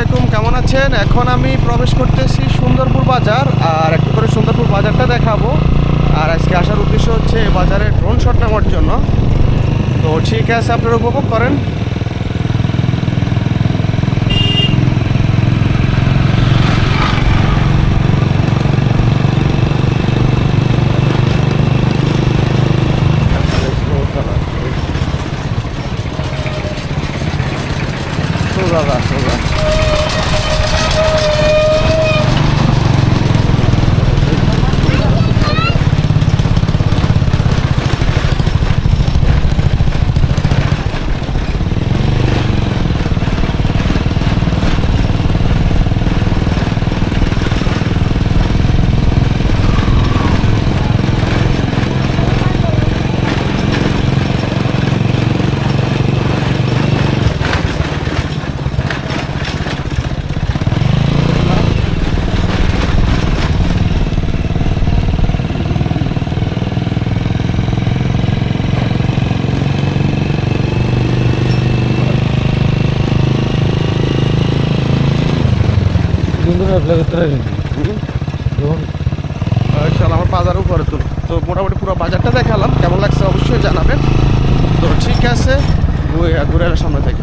আলাইকুম, কেমন আছেন? এখন আমি প্রবেশ করতেছি সুন্দরপুর বাজার, আর একটু করে সুন্দরপুর বাজারটা দেখাবো। আর আজকে আসার উদ্দেশ্য হচ্ছে বাজারে ড্রোন শট নেওয়ার জন্য। তো ঠিক আছে, আপনারা উপভোগ করেন। Vamos lá, vamos lá. চল আমার বাজার উপরে তো তো মোটামুটি পুরো বাজারটা দেখালাম। কেমন লাগছে অবশ্যই জানাবেন। তো ঠিক আছে, ঘুরে ঘুরে সামনে থেকে।